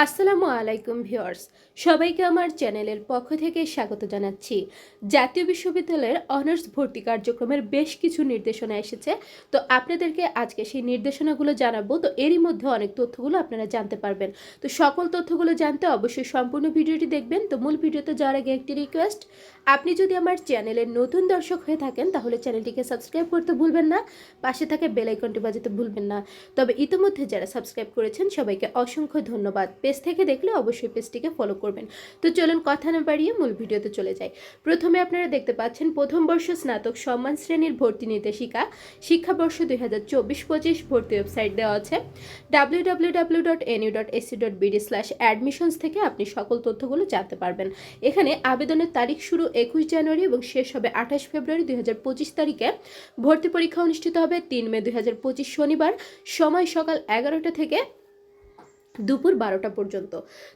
আসসালামু আলাইকুম ভিউয়ার্স, সবাইকে আমার চ্যানেলের পক্ষ থেকে স্বাগত জানাচ্ছি। জাতীয় বিশ্ববিদ্যালয়ের অনার্স ভর্তি কার্যক্রমের বেশ কিছু নির্দেশনা এসেছে, তো আপনাদেরকে আজকে সেই নির্দেশনাগুলো জানাব, তো এরই মধ্যে অনেক তথ্যগুলো আপনারা জানতে পারবেন। তো সকল তথ্যগুলো জানতে অবশ্যই সম্পূর্ণ ভিডিওটি দেখবেন, তো মূল ভিডিওতে যাওয়ার আগে একটি রিকোয়েস্ট আপনি যদি আমার চ্যানেলের নতুন দর্শক হয়ে থাকেন, তাহলে চ্যানেলটিকে সাবস্ক্রাইব করতে ভুলবেন না, পাশে থাকে বেল আইকনটি বাজাতে ভুলবেন না। তবে ইতিমধ্যে যারা সাবস্ক্রাইব করেছেন, সবাইকে অসংখ্য ধন্যবাদ। পেজ থেকে দেখলে অবশ্যই পেজটিকে ফলো করবেন। তো চলুন কথা না বাড়িয়ে মূল ভিডিওতে চলে যাই। প্রথমে আপনারা দেখতে পাচ্ছেন প্রথম বর্ষ স্নাতক সম্মান শ্রেণির ভর্তি নির্দেশিকা। শিক্ষাবর্ষ দুই হাজার চব্বিশ পঁচিশ ভর্তি ওয়েবসাইট দেওয়া আছে। W W W dot dot AC dot admissions থেকে আপনি সকল তথ্যগুলো জানতে পারবেন। এখানে আবেদনের তারিখ শুরু একুশ জানুয়ারি এবং শেষ হবে আঠাশ ফেব্রুয়ারি দুই হাজার পঁচিশ তারিখে। ভর্তি পরীক্ষা অনুষ্ঠিত হবে তিন মে দুই হাজার পঁচিশ শনিবার। সময় সকাল এগারোটা থেকে দুপুর বারোটা পর্যন্ত।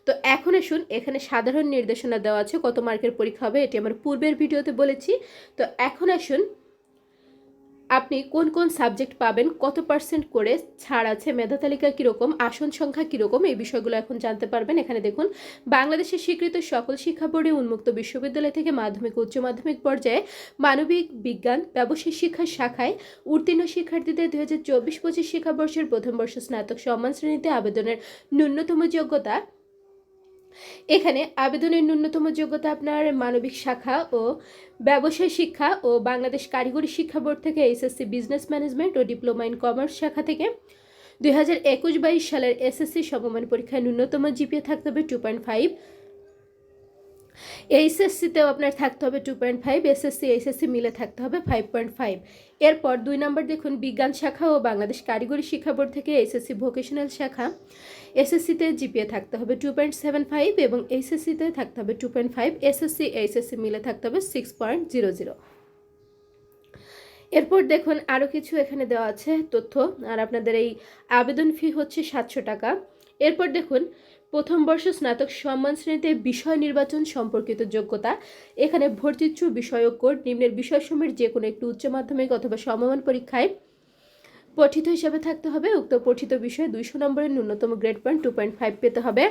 তো এখন আসুন, এখানে সাধারণ নির্দেশনা দেওয়া আছে, কত মার্কের পরীক্ষা হবে, এটি আমার পূর্বের ভিডিওতে বলেছি। তো এখন আসুন আপনি কোন কোন সাবজেক্ট পাবেন, কত পার্সেন্ট করে ছাড় আছে, মেধা তালিকা কীরকম, আসন সংখ্যা কীরকম, এই বিষয়গুলো এখন জানতে পারবেন। এখানে দেখুন, বাংলাদেশের স্বীকৃত সকল শিক্ষা বোর্ডে উন্মুক্ত বিশ্ববিদ্যালয় থেকে মাধ্যমিক উচ্চ মাধ্যমিক পর্যায়ে মানবিক বিজ্ঞান ব্যবসায়িক শিক্ষা শাখায় উত্তীর্ণ শিক্ষার্থীদের দুই হাজার চব্বিশ পঁচিশ শিক্ষাবর্ষের প্রথম বর্ষ স্নাতক সম্মান শ্রেণীতে আবেদনের ন্যূনতম যোগ্যতা এখানে আবেদনের ন্যূনতম যোগ্যতা আপনার মানবিক শাখা ও ব্যবসায় শিক্ষা ও বাংলাদেশ কারিগরি শিক্ষা বোর্ড থেকে এসএসসি বিজনেস ম্যানেজমেন্ট ও ডিপ্লোমা ইন কমার্স শাখা থেকে দুই হাজার একুশ বাইশ সালের এসএসসি সমমান পরীক্ষায় ন্যূনতম জিপিএ থাকতে হবে টু পয়েন্ট ফাইভ এইচএসসিতেও আপনার থাকতে হবে two point five SSC HSC মিলে থাকতে হবে ফাইভ পয়েন্ট ফাইভ এরপর দুই নম্বর দেখুন বিজ্ঞান শাখা ও বাংলাদেশ কারিগরি শিক্ষা বোর্ড থেকে এসএসসি ভোকেশনাল শাখা। এসএসসিতে জিপিএ থাকতে হবে টু পয়েন্ট সেভেন ফাইভ এবং এইচএসসিতে থাকতে হবে two point five SSC HSC মিলে থাকতে হবে সিক্স পয়েন্ট জিরো জিরো এরপর দেখুন আরও কিছু এখানে দেওয়া আছে তথ্য, আর আপনাদের এই আবেদন ফি হচ্ছে সাতশো টাকা। এরপর দেখুন, প্রথম বর্ষ স্নাতক সম্মান শ্রেণীতে বিষয় নির্বাচন সম্পর্কিত যোগ্যতা। এখানে ভর্তিচ্ছু বিষয়ক কোড, নিম্নের বিষয়সমূহের যে কোনো একটি উচ্চ মাধ্যমিক অথবা সমমান পরীক্ষায় পঠিত হিসাবে থাকতে হবে। উক্ত পঠিত বিষয়ে দুইশো নম্বরের ন্যূনতম grade point two point five পেতে হবে।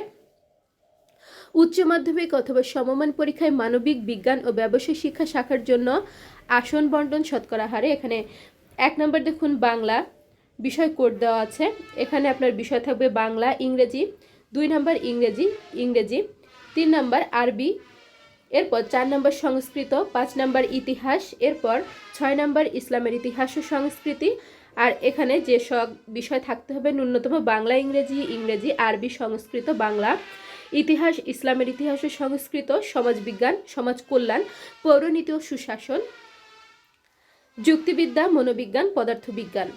উচ্চ মাধ্যমিক অথবা সমমান পরীক্ষায় মানবিক বিজ্ঞান ও ব্যবসায় শিক্ষা শাখার জন্য আসন বন্টন শতকরা হারে এখানে এক নম্বর দেখুন বাংলা বিষয় কোড দেওয়া আছে। এখানে আপনার বিষয় থাকবে বাংলা, ইংরেজি, দুই নম্বর ইংরেজি ইংরেজি, তিন নম্বর আরবি, এরপর চার নম্বর সংস্কৃত, পাঁচ নম্বর ইতিহাস, এরপর ছয় নম্বর ইসলামের ইতিহাস ও সংস্কৃতি আর এখানে যে সব বিষয় থাকতে হবে, ন্যূনতম বাংলা ইংরেজি ইংরেজি, আরবি সংস্কৃত, বাংলা ইতিহাস, ইসলামের ইতিহাস ও সংস্কৃত, সমাজবিজ্ঞান সমাজ কল্যাণ পৌরনীতি ও সুশাসন, যুক্তিবিদ্যা, মনোবিজ্ঞান, পদার্থবিজ্ঞান।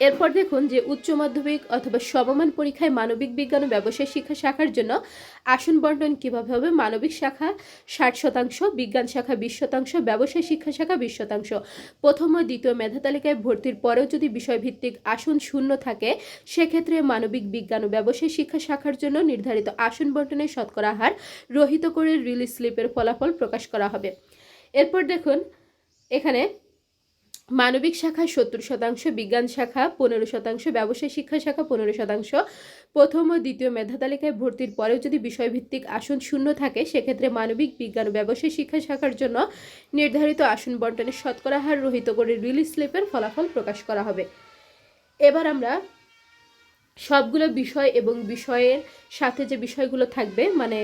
এরপর দেখুন যে উচ্চ মাধ্যমিক অথবা সমমান পরীক্ষায় মানবিক বিজ্ঞান ও ব্যবসায় শিক্ষা শাখার জন্য আসন বন্টন কীভাবে হবে? মানবিক শাখা ষাট শতাংশ, বিজ্ঞান শাখা বিশ শতাংশ, ব্যবসায় শিক্ষা শাখা বিশ শতাংশ। প্রথম ও দ্বিতীয় মেধা তালিকায় ভর্তির পরেও যদি বিষয়ভিত্তিক আসন শূন্য থাকে, সেক্ষেত্রে মানবিক বিজ্ঞান ও ব্যবসায় শিক্ষা শাখার জন্য নির্ধারিত আসন বন্টনের শতকরা হার রহিত করে রিলিজ স্লিপের ফলাফল প্রকাশ করা হবে। এরপর দেখুন, এখানে মানবিক শাখা সত্তর শতাংশ, বিজ্ঞান শাখা পনেরো শতাংশ, ব্যবসায় শিক্ষা শাখা পনেরো শতাংশ। প্রথম ও দ্বিতীয় মেধা তালিকায় ভর্তির পরেও যদি বিষয়ভিত্তিক আসন শূন্য থাকে, সেক্ষেত্রে মানবিক বিজ্ঞান ও ব্যবসায় শিক্ষা শাখার জন্য নির্ধারিত আসন বন্টনের শতকরা হার রহিত করে রিলিজ স্লিপের ফলাফল প্রকাশ করা হবে। এবার আমরা সবগুলো বিষয় এবং বিষয়ের সাথে যে বিষয়গুলো থাকবে মানে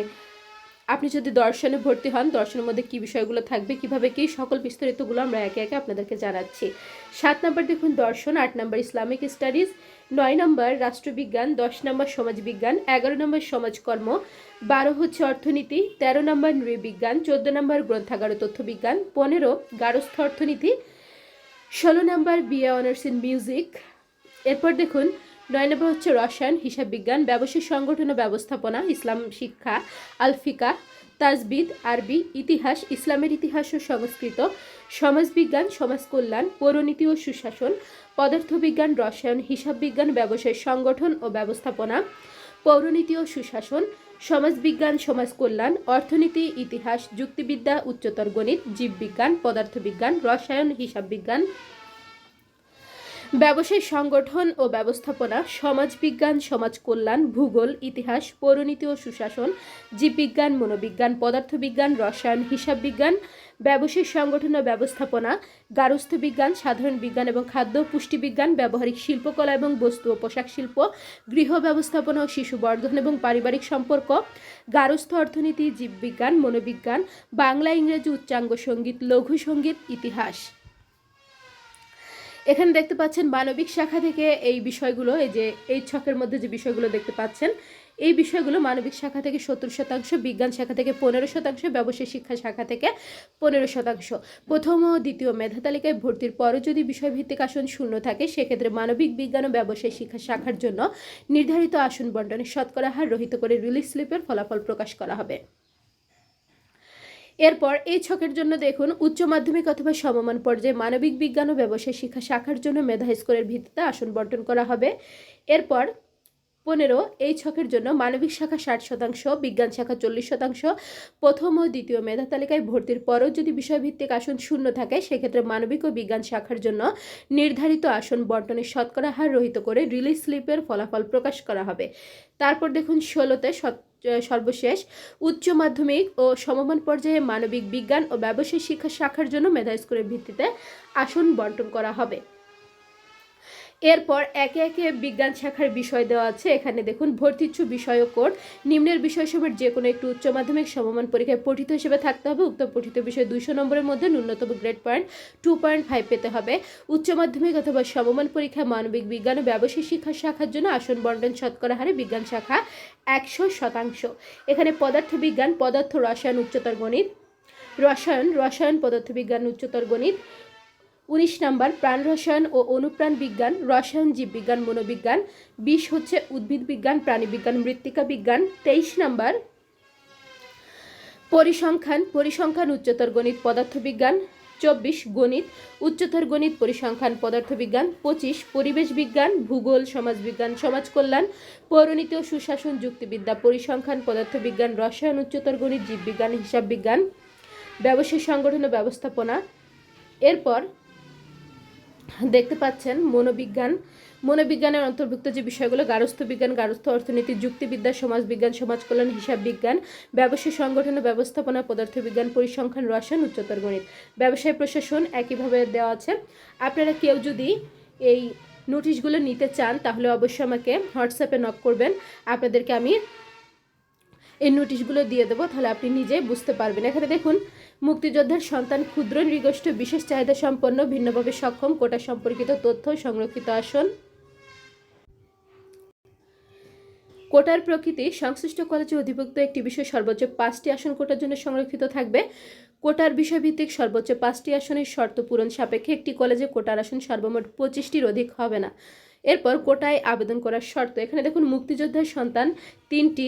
আপনি যদি দর্শনে ভর্তি হন, দর্শনের মধ্যে কী বিষয়গুলো থাকবে, কীভাবে কি, সকল বিস্তারিতগুলো আমরা একে একে আপনাদেরকে জানাচ্ছি। সাত নম্বর দেখুন, দর্শন, আট নম্বর ইসলামিক স্টাডিজ, নয় নম্বর রাষ্ট্রবিজ্ঞান, দশ নম্বর সমাজবিজ্ঞান, এগারো নম্বর সমাজকর্ম, বারো হচ্ছে অর্থনীতি, তেরো নম্বর নৃবিজ্ঞান, চোদ্দ নম্বর গ্রন্থাগার ও তথ্যবিজ্ঞান, পনেরো গারস্থ অর্থনীতি, ষোলো নম্বর বিএ অনার্স ইন মিউজিক। এরপর দেখুন নয় নম্বর হচ্ছে রসায়ন, হিসাব বিজ্ঞান ব্যবসায়িক সংগঠন ও ব্যবস্থাপনা, ইসলাম শিক্ষা, আলফিকা, তাজবিদ, আরবি, ইতিহাস, ইসলামের ইতিহাস ও সংস্কৃত, সমাজবিজ্ঞান সমাজ কল্যাণ পৌরনীতি ও সুশাসন, পদার্থবিজ্ঞান, রসায়ন, হিসাব বিজ্ঞান, ব্যবসায় সংগঠন ও ব্যবস্থাপনা, পৌরনীতি ও সুশাসন, সমাজবিজ্ঞান সমাজ কল্যাণ অর্থনীতি, ইতিহাস, যুক্তিবিদ্যা, উচ্চতর গণিত, জীববিজ্ঞান, পদার্থবিজ্ঞান, রসায়ন, হিসাব বিজ্ঞান ব্যবসায়িক সংগঠন ও ব্যবস্থাপনা সমাজবিজ্ঞান সমাজ কল্যাণ, ভূগোল, ইতিহাস পৌরনীতি ও সুশাসন, জীববিজ্ঞান, মনোবিজ্ঞান, পদার্থবিজ্ঞান, রসায়ন হিসাব বিজ্ঞান ব্যবসায়িক সংগঠন ও ব্যবস্থাপনা গার্হস্থ্য বিজ্ঞান সাধারণ বিজ্ঞান এবং খাদ্য পুষ্টিবিজ্ঞান, ব্যবহারিক শিল্পকলা এবং বস্তু ও পোশাক শিল্প, গৃহ ব্যবস্থাপনা ও শিশু বর্ধন এবং পারিবারিক সম্পর্ক গার্হস্থ্য অর্থনীতি, জীববিজ্ঞান, মনোবিজ্ঞান, বাংলা, ইংরেজি, উচ্চাঙ্গ সংগীত, লঘু সংগীত, ইতিহাস। এখানে দেখতে পাচ্ছেন মানবিক শাখা থেকে এই বিষয়গুলো, এই যে এই ছকের মধ্যে যে বিষয়গুলো দেখতে পাচ্ছেন, এই বিষয়গুলো মানবিক শাখা থেকে সত্তর শতাংশ, বিজ্ঞান শাখা থেকে পনেরো শতাংশ, ব্যবসায় শিক্ষা শাখা থেকে পনেরো শতাংশ। প্রথম ও দ্বিতীয় মেধা তালিকায় ভর্তির পরও যদি বিষয়ভিত্তিক আসন শূন্য থাকে, সেক্ষেত্রে মানবিক বিজ্ঞান ও ব্যবসায় শিক্ষা শাখার জন্য নির্ধারিত আসন বন্টনের শতকরা হার রহিত করে রিলিজ স্লিপের ফলাফল প্রকাশ করা হবে। এরপর এই ছকের জন্য দেখুন উচ্চ মাধ্যমিক অথবা সমমান পর্যায়ে মানবিক বিজ্ঞান ও ব্যবসায় শিক্ষা শাখার জন্য মেধা স্কোরের ভিত্তিতে আসন বন্টন করা হবে। এরপর পনেরো, এই ছকের জন্য মানবিক শাখা ষাট শতাংশ, বিজ্ঞান শাখা চল্লিশ শতাংশ, প্রথম ও দ্বিতীয় মেধা তালিকায় ভর্তির পরও যদি বিষয়ভিত্তিক আসন শূন্য থাকে, সেক্ষেত্রে মানবিক ও বিজ্ঞান শাখার জন্য নির্ধারিত আসন বন্টনের শতকরা হার রহিত করে রিলিজ স্লিপের ফলাফল প্রকাশ করা হবে। তারপর দেখুন ষোলোতে সর্বশেষ। উচ্চ মাধ্যমিক ও সমমান পর্যায়ে মানবিক বিজ্ঞান ও ব্যবসায়িক শিক্ষা শাখার জন্য মেধা স্কুলের ভিত্তিতে আসন বন্টন করা হবে। এরপর একে একে বিজ্ঞান শাখার বিষয় দেওয়া আছে। এখানে দেখুন, ভর্তিচ্ছু বিষয় ও কোড, নিম্নের বিষয়সমূহের যে কোনো একটি উচ্চ মাধ্যমিক সমমান পরীক্ষায় পঠিত হিসেবে থাকতে হবে। উক্ত পঠিত বিষয় দুইশো নম্বরের মধ্যে ন্যূনতম grade point two point five পেতে হবে। উচ্চ মাধ্যমিক অথবা সমমান পরীক্ষায় মানবিক বিজ্ঞান ও ব্যবসায়িক শিক্ষা শাখার জন্য আসন বন্টন শতকরা হারে বিজ্ঞান শাখা একশো শতাংশ। এখানে পদার্থবিজ্ঞান, পদার্থ রসায়ন, উচ্চতর গণিত, রসায়ন রসায়ন, পদার্থবিজ্ঞান, উচ্চতর গণিত উনিশ নাম্বার, প্রাণ রসায়ন ও অনুপ্রাণ বিজ্ঞান, রসায়ন জীববিজ্ঞান মনোবিজ্ঞান। বিশ হচ্ছে উদ্ভিদ বিজ্ঞান প্রাণীবিজ্ঞান মৃত্তিকা বিজ্ঞান। তেইশ নাম্বার, পরিসংখ্যান পরিসংখ্যান উচ্চতর গণিত, পদার্থবিজ্ঞান। চব্বিশ, গণিত, উচ্চতর গণিত, পরিসংখ্যান, পদার্থবিজ্ঞান। পঁচিশ, পরিবেশ বিজ্ঞান, ভূগোল, সমাজবিজ্ঞান সমাজ কল্যাণ পৌরনীতি ও সুশাসন, যুক্তিবিদ্যা, পরিসংখ্যান, পদার্থবিজ্ঞান, রসায়ন, উচ্চতর গণিত, জীববিজ্ঞান হিসাব বিজ্ঞান ব্যবসায়িক সংগঠন ও ব্যবস্থাপনা। এরপর দেখতে পাচ্ছেন মনোবিজ্ঞান। মনোবিজ্ঞানের অন্তর্ভুক্ত যে বিষয়গুলো গার্হস্থ্য বিজ্ঞান গার্হস্থ্য অর্থনীতি, যুক্তিবিদ্যা সমাজবিজ্ঞান সমাজ কল্যাণ, হিসাব বিজ্ঞান ব্যবসায় সংগঠন ও ব্যবস্থাপনা পদার্থবিজ্ঞান পরিসংখ্যান, রসায়ন, উচ্চতর গণিত, ব্যবসায় প্রশাসন একইভাবে দেওয়া আছে। আপনারা কেউ যদি এই নোটিশগুলো নিতে চান, তাহলে অবশ্যই আমাকে হোয়াটসঅ্যাপে নক করবেন। আপনাদেরকে আমি এই নোটিশগুলো দিয়ে দেবো, তাহলে আপনি নিজে বুঝতে পারবেন। এখানে দেখুন মুক্তিযোদ্ধার সন্তান ক্ষুদ্র নৃগোষ্ঠ বিশেষ চাহিদা সম্পন্ন, ভিন্নভাবে সক্ষম, কোটা সম্পর্কিত তথ্য, সংরক্ষিত আসন। কোটার প্রকৃতি, সংশ্লিষ্ট কলেজে অধিভুক্ত একটি বিষয় সর্বোচ্চ পাঁচটি আসন কোটার জন্য সংরক্ষিত থাকবে। কোটার বিষয়ভিত্তিক সর্বোচ্চ পাঁচটি আসনের শর্ত পূরণ সাপেক্ষে একটি কলেজে কোটার আসন সর্বমোট পঁচিশটির অধিক হবে না। এরপর কোটায় আবেদন করার শর্ত। এখানে দেখুন, মুক্তিযোদ্ধার সন্তান তিনটি।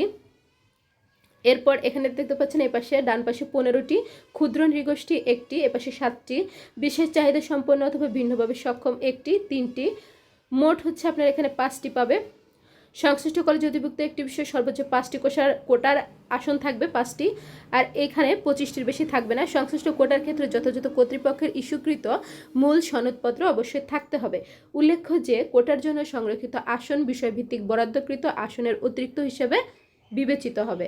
এরপর এখানে দেখতে পাচ্ছেন এপাশে ডান পাশে পনেরোটি, ক্ষুদ্র নৃগোষ্ঠী একটি, এপাশে সাতটি, বিশেষ চাহিদা সম্পন্ন অথবা ভিন্নভাবে সক্ষম একটি, তিনটি। মোট হচ্ছে আপনার এখানে পাঁচটি পাবে। সংশ্লিষ্ট কলেজে অধিভুক্ত একটি বিষয়ে সর্বোচ্চ পাঁচটি কোষার কোটার আসন থাকবে, পাঁচটি। আর এখানে পঁচিশটির বেশি থাকবে না। সংশ্লিষ্ট কোটার ক্ষেত্রে যথাযথ কর্তৃপক্ষের ইস্যুকৃত মূল সনদপত্র অবশ্যই থাকতে হবে। উল্লেখ্য যে, কোটার জন্য সংরক্ষিত আসন বিষয়ভিত্তিক বরাদ্দকৃত আসনের অতিরিক্ত হিসেবে বিবেচিত হবে।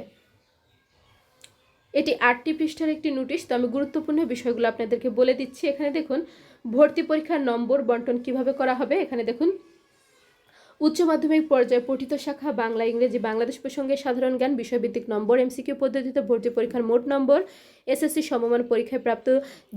এটি আটটি পৃষ্ঠার একটি নোটিশ, তো আমি গুরুত্বপূর্ণ বিষয়গুলো আপনাদেরকে বলে দিচ্ছি। এখানে দেখুন, ভর্তি পরীক্ষার নম্বর বন্টন কীভাবে করা হবে? এখানে দেখুন, উচ্চ মাধ্যমিক পর্যায়ে পঠিত শাখা, বাংলা, ইংরেজি, বাংলাদেশ প্রসঙ্গে সাধারণ জ্ঞান, বিষয়ভিত্তিক নম্বর, এমসিকিউ পদ্ধতিতে ভর্তি পরীক্ষার মোট নম্বর, এসএসসি সমমান পরীক্ষায় প্রাপ্ত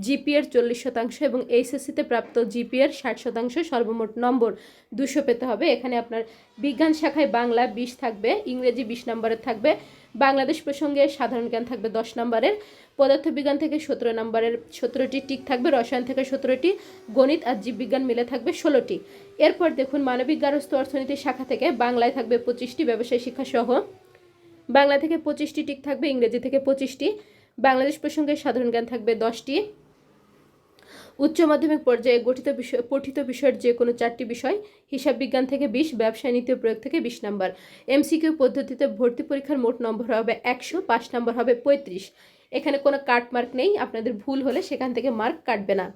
জিপিএর চল্লিশ শতাংশ এবং এইচএসসিতে প্রাপ্ত জিপিএর ষাট শতাংশ সর্বমোট নম্বর দুশো পেতে হবে। এখানে আপনার বিজ্ঞান শাখায় বাংলা বিশ থাকবে, ইংরেজি বিশ নম্বরের থাকবে বাংলাদেশ প্রসঙ্গে সাধারণ জ্ঞান থাকবে দশ নম্বরের, পদার্থবিজ্ঞান থেকে সতেরো নম্বরের, সতেরোটি টিক থাকবে, রসায়ন থেকে সতেরোটি, গণিত আর জীববিজ্ঞান মিলে থাকবে ষোলোটি। এরপর দেখুন মানবিক গারস্থ অর্থনীতি শাখা থেকে বাংলায় থাকবে পঁচিশটি ব্যবসায় শিক্ষাসহ বাংলা থেকে পঁচিশটি টিক থাকবে, ইংরেজি থেকে পঁচিশটি। বাংলাদেশ প্রসঙ্গে সাধারণ জ্ঞান থাকবে দশটি। উচ্চ মাধ্যমিক পর্যায়ে গঠিত বিষয় পঠিত বিষয়ের যে কোনো চারটি বিষয়, হিসাব বিজ্ঞান থেকে বিশ ব্যবসায় নীতি প্রয়োগ থেকে বিশ নম্বর। এমসিকিউ পদ্ধতিতে ভর্তি পরীক্ষার মোট নম্বর হবে একশো, পাঁচ নম্বর হবে পঁয়ত্রিশ। এখানে কোনো কাট মার্ক নেই, আপনাদের ভুল হলে সেখান থেকে মার্ক কাটবে না।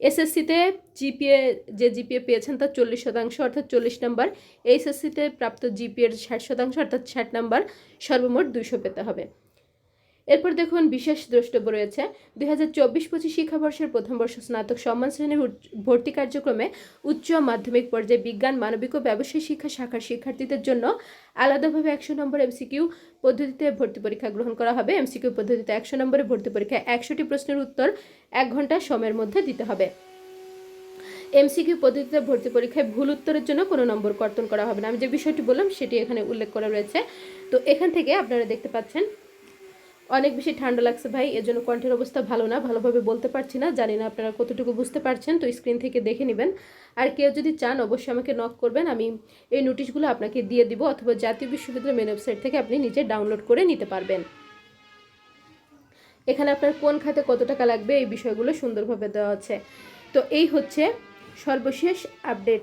এসএসসিতে জিপিএ, যে জিপিএ পেয়েছেন তার চল্লিশ শতাংশ, অর্থাৎ চল্লিশ নম্বর। এইচএসসিতে প্রাপ্ত জিপিএর ষাট শতাংশ, অর্থাৎ ষাট নম্বর, সর্বমোট দুশো পেতে হবে। এরপর দেখুন বিশেষ দ্রষ্টব্য রয়েছে। দুই হাজার চব্বিশ পঁচিশ শিক্ষাবর্ষের প্রথম বর্ষ স্নাতক সম্মান শ্রেণির ভর্তি কার্যক্রমে উচ্চ মাধ্যমিক পর্যায়ে বিজ্ঞান, মানবিক ও ব্যবসায়িক শিক্ষা শাখার শিক্ষার্থীদের জন্য আলাদাভাবে একশো নম্বর এমসিকিউ পদ্ধতিতে ভর্তি পরীক্ষা গ্রহণ করা হবে। এমসিকিউ পদ্ধতিতে একশো নম্বরে ভর্তি পরীক্ষায় একশোটি প্রশ্নের উত্তর এক ঘণ্টা সময়ের মধ্যে দিতে হবে। এমসিকিউ পদ্ধতিতে ভর্তি পরীক্ষায় ভুল উত্তরের জন্য কোনো নম্বর কর্তন করা হবে না। আমি যে বিষয়টি বললাম, সেটি এখানে উল্লেখ করা রয়েছে। তো এখান থেকে আপনারা দেখতে পাচ্ছেন অনেক বেশি ঠান্ডা লাগছে ভাই এর জন্য কণ্ঠের অবস্থা ভালো না, ভালোভাবে বলতে পারছি না, জানি না আপনারা কতটুকু বুঝতে পারছেন, তো স্ক্রিন থেকে দেখে নেবেন। আর কেউ যদি চান, অবশ্যই আমাকে নক করবেন, আমি এই নোটিশগুলো আপনাকে দিয়ে দিব, অথবা জাতীয় বিশ্ববিদ্যালয় মেন ওয়েবসাইট থেকে আপনি নিজে ডাউনলোড করে নিতে পারবেন। এখানে আপনার কোন খাতে কত টাকা লাগবে, এই বিষয়গুলো সুন্দরভাবে দেওয়া আছে। তো এই হচ্ছে সর্বশেষ আপডেট